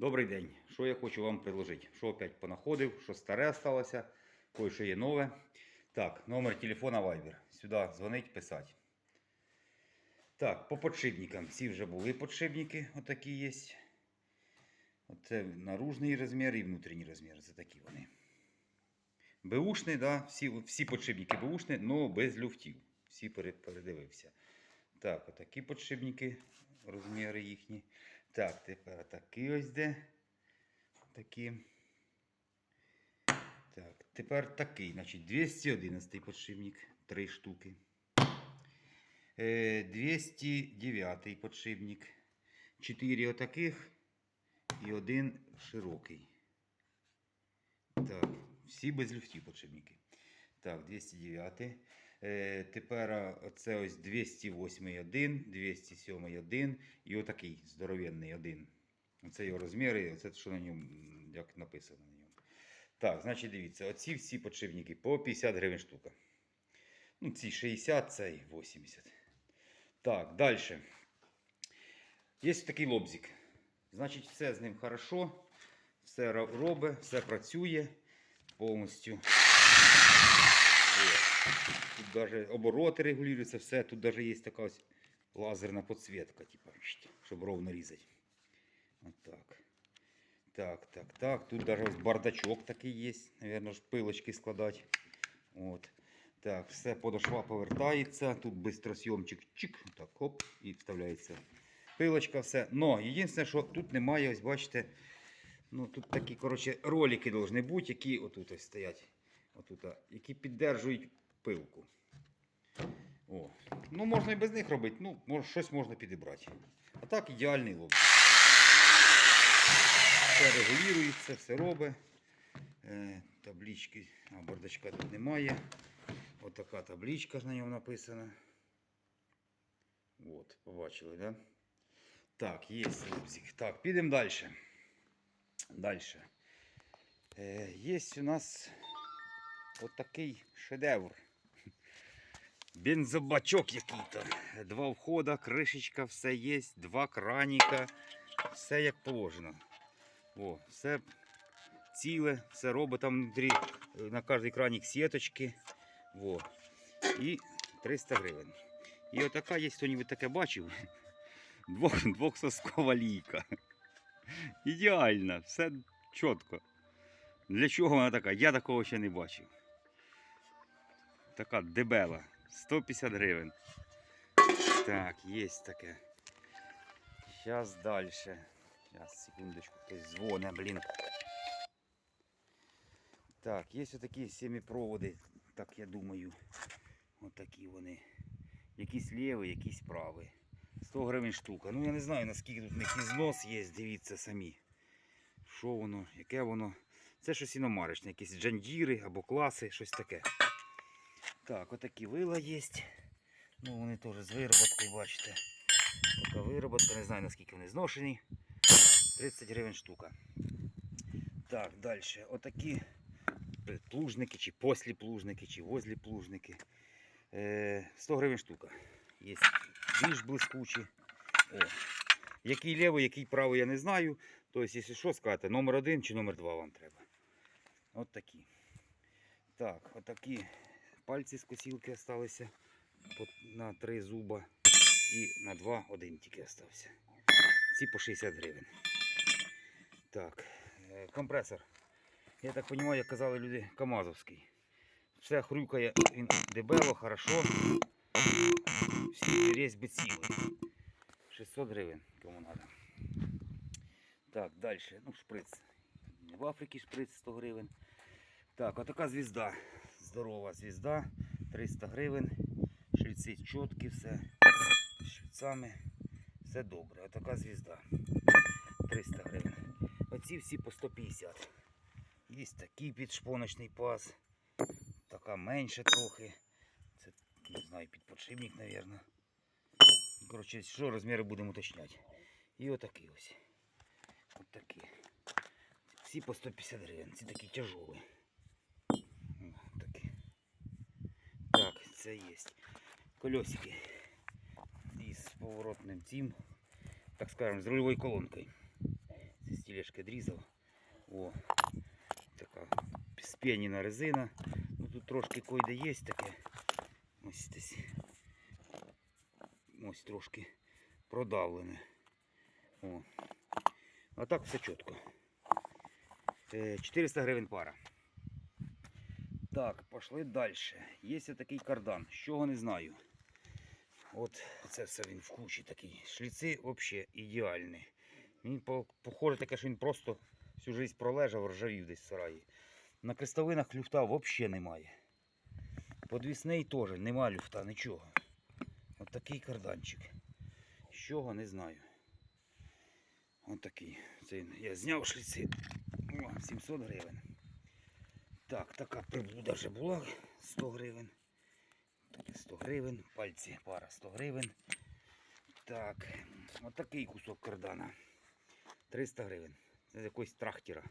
Добрий день. Що я хочу вам предложити? Що опять понаходив, що старе сталося, кое що є нове. Так, номер телефона Viber. Сюди дзвонить, писати. Так, по подшипникам. Всі вже були подшипники, отакі є. Оце наружний розмір і внутрішній розмір. Це такі вони. Беушний, да, всі, всі подшипники беушні, але без люфтів. Всі передивився. Так, отакі подшипники, розміри їхні. Так, тепер такі ось де. Такі. Так, тепер такий, значить, 211 подшипник, 3 штуки. Е, 209 подшипник, 4 отаких і один широкий. Так, всі без люфтів подшипники. Так, 209. Е, тепер це ось 208 один, 207 один і отакий здоровенний один. Оце його розміри, оце що на ньому, як написано на ньому. Так, значить, дивіться, оці всі подшипники по 50 гривень штука. Ну, ці 60, цей 80. Так, далі. Є такий лобзик. Значить, все з ним хорошо, все ро- робить, все працює повністю. Тут даже обороти регулюються, все. Тут даже є така ось лазерна підсвітка, типа, щт, щоб ровно різати. Отак. Так, так, так. Тут даже ось бардачок такий є. Наверно, пилочки складати. От. Так, все подошва повертається. Тут бистросйомчик чик, так, хоп, і вставляється пилочка, все. Но єдине, що тут немає, ось бачите, ну тут такі, коротше, ролики повинні бути, які отут ось стоять. Отут, які піддержують пилку. О. Ну, можна і без них робити, ну, може, щось можна підібрати. А так ідеальний лоб. Все регулюється, все робить. Е, таблички, а бардачка тут немає. Отака табличка на ньому написана. От, побачили, да? Так, є лобзик. Так, підемо далі. Далі. Е, є у нас отакий шедевр. Бензобачок який-то. Два входа, кришечка, все є, два краніка, все як положено. О, все ціле, все робить там внутрі е, на кожний кранік сіточки. Во. І 300 гривень. І отака є, хто-небудь таке бачив. Двох, двохсоскова лійка. Ідеально, все чітко. Для чого вона така? Я такого ще не бачив. Така дебела. 150 гривень. Так, є таке. Зараз далі. Зараз, секундочку, хтось дзвоне, блін. Так, є отакі семипроводи, так я думаю. Отакі вони. Якісь лівий, якісь правий. 100 гривень штука. Ну я не знаю наскільки тут в них ізнос є, дивіться самі. Що воно, яке воно. Це щось іномарочне, якісь джандіри або класи, щось таке. Так, отакі вила є. Ну вони теж з вироботкою, бачите. Така вироботка, не знаю наскільки вони зношені. 30 гривень штука. Так, далі. Отакі плужники, чи послі плужники, чи возлі плужники. Е, 100 гривень штука. Є більш блискучі. О. Який лівий, який правий, я не знаю. Тобто, якщо що сказати, номер один чи номер два вам треба. От такі. Так, отакі пальці з косілки залишилися на три зуба. І на два один тільки залишився. Ці по 60 гривень. Так, е, компресор. Я так розумію, як казали люди, Камазовський. Все хрюкає, він дебело, хорошо. Різьби цілі. 600 гривень, кому треба. Так, далі. Ну, шприц. В Африці шприц 100 гривень. Так, отака звізда. Здорова звізда. 300 гривень. Шильці чіткі, все. З швицями. Все добре. Отака звізда. 300 гривень. Оці всі по 150. Є такий підшпоночний паз. Така менше трохи. Це, не знаю, підподшипник, мабуть. Коротше, що розміри будемо уточняти. І отакий ось. От такі. Всі по 150 гривень. Ці такі тяжелі. О, такі. Так, це є. Колесики. Із поворотним цим, так скажем, з рульовою колонкою. Стиля тележки дрізав. О, така сп'яніна резина. Ну, тут трошки койде є таке. Ось десь. Ось трошки продавлене. О. А так все чітко. Е, 400 гривень пара. Так, пішли далі. Є такий кардан. Чого не знаю. От це все він в кучі такий. Шліци взагалі ідеальні. Він похоже таке, що він просто всю життя пролежав, ржавів десь в сараї. На крестовинах люфта взагалі немає. Подвісний теж нема люфта, нічого. От такий карданчик. З чого не знаю. От такий. Це я зняв шліци. О, 700 гривень. Так, така приблуда вже була 100 гривень. 100 гривень. Пальці пара 100 гривень. Так, от кусок кардана. 300 гривень. Це з якогось трактора.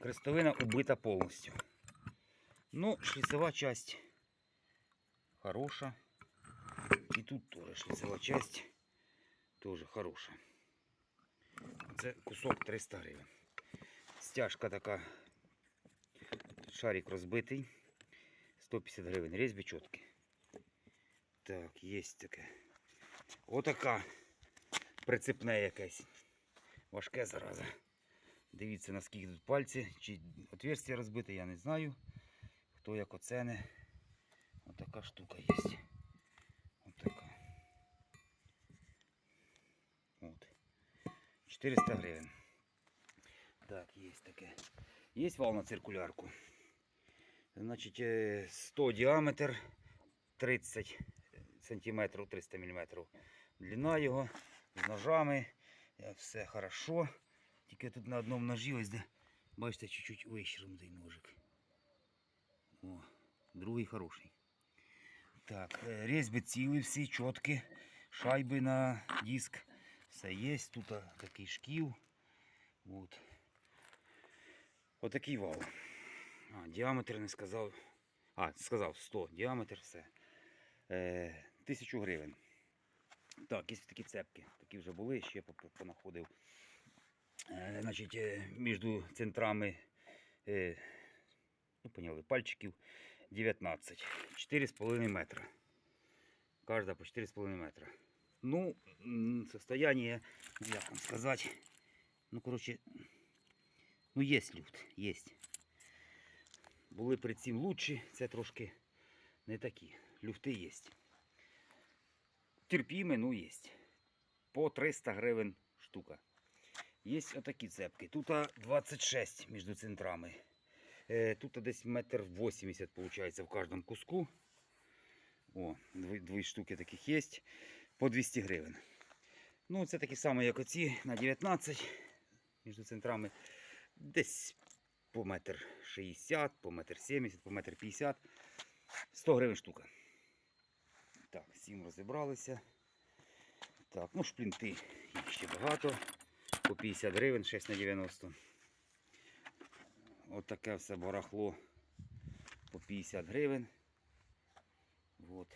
Крестовина убита повністю. Ну, шліцева часть хороша. І тут теж шліцева часть теж хороша. Це кусок 300 гривень. Стяжка така. Шарик розбитий. 150 гривень. Різьби чіткі. Так, є таке. Отака прицепне якесь. Важке зараза. Дивіться, наскільки тут пальці, чи отверстие розбите, я не знаю. Хто як оцене. Отака штука є. Отака. От. 400 гривень. Так, є таке. Є вал на циркулярку. Значить, е, 100 діаметр, 30 сантиметрів, 300 мм. Длина його з ножами. Е, Все хорошо. Тільки тут на одному ножі ось де, бачите, чуть-чуть вищером цей ножик. О, другий хороший. Так, е, різьби цілі всі, чіткі, шайби на диск. Все є. Тут такий шків. От. Отакий вал. А, діаметр не сказав. А, сказав 100. Діаметр все. Е, тисячу гривень. Так, є такі цепки. Такі вже були, ще понаходив. Е, значить, е, між центрами, е, ну, поняли, пальчиків 19. 4,5 метра. Кожна по 4,5 метра. Ну, состояние, як вам сказати, ну, коротше, ну, є люфт, є. Були перед цим лучші, це трошки не такі. Люфти є. Терпіми, ну є. По 300 гривень штука. Є отакі цепки. Тут 26 між центрами. Е, Тут десь метр 80 виходить в кожному куску. О, дві, дві штуки таких є. По 200 гривень. Ну, це такі самі, як оці на 19 між центрами. Десь по метр 60, по метр 70, по метр 50. 100 гривень штука. Так, сім розібралися. Так, ну шплінти їх ще багато. По 50 гривень, 6 на 90. От таке все барахло по 50 гривень. От.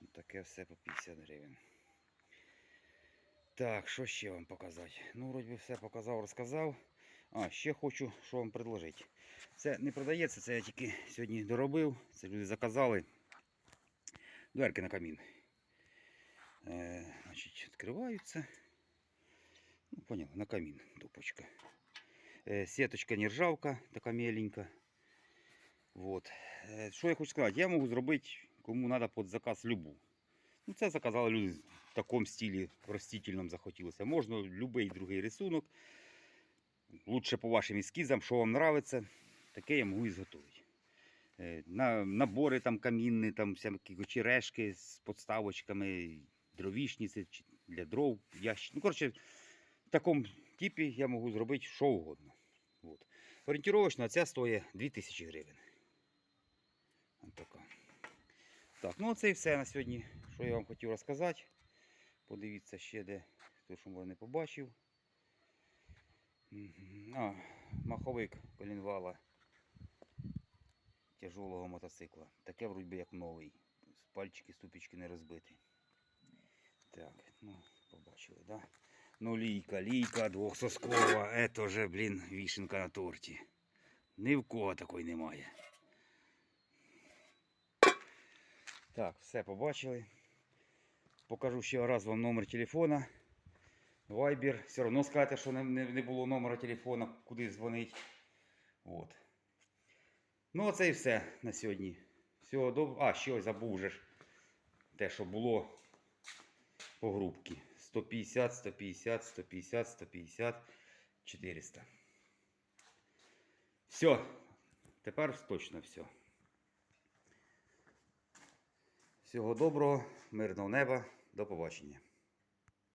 От таке все по 50 гривень. Так, що ще вам показати? Ну, вроді все показав, розказав. А, ще хочу, що вам предложити. Це не продається, це я тільки сьогодні доробив. Це люди заказали. Дверки на камін. Е, значить, відкриваються. Ну, поняли, на камін тупочка. Е, сіточка нержавка, така меленька. Вот. Е, що я хочу сказати? Я можу зробити, кому треба під заказ любу. Ну, це заказали люди в такому стилі ростительному захотілося. Можна будь-який другий рисунок. Лучше по вашим ескізам, що вам подобається, таке я можу і. Е, На, набори там камінні, там всякі черешки з подставочками, дровішниці для дров, ящик. Ну, коротше, в такому типі я можу зробити що угодно. От. Орієнтировочно ця стоїть 2000 гривень. Так, ну це і все на сьогодні, що я вам хотів розказати. Подивіться ще де, хто що може не побачив. А, маховик колінвала тяжелого мотоцикла. Таке вроді як новий. Пальчики, ступічки не розбиті. Так, ну, побачили, да? Ну, лійка, лійка двохсоскова, это вже, блін, вішенка на торті. Ні в кого такої немає. Так, все побачили. Покажу ще раз вам номер телефона. Viber. Все одно скажете, що не, не, було номера телефона, куди дзвонить. От. Ну, оце і все на сьогодні. Всього доброго. А, ще ось забув же ж. Те, що було по групці. 150, 150, 150, 150, 400. Все. Тепер точно все. Всього доброго, мирного неба, до побачення.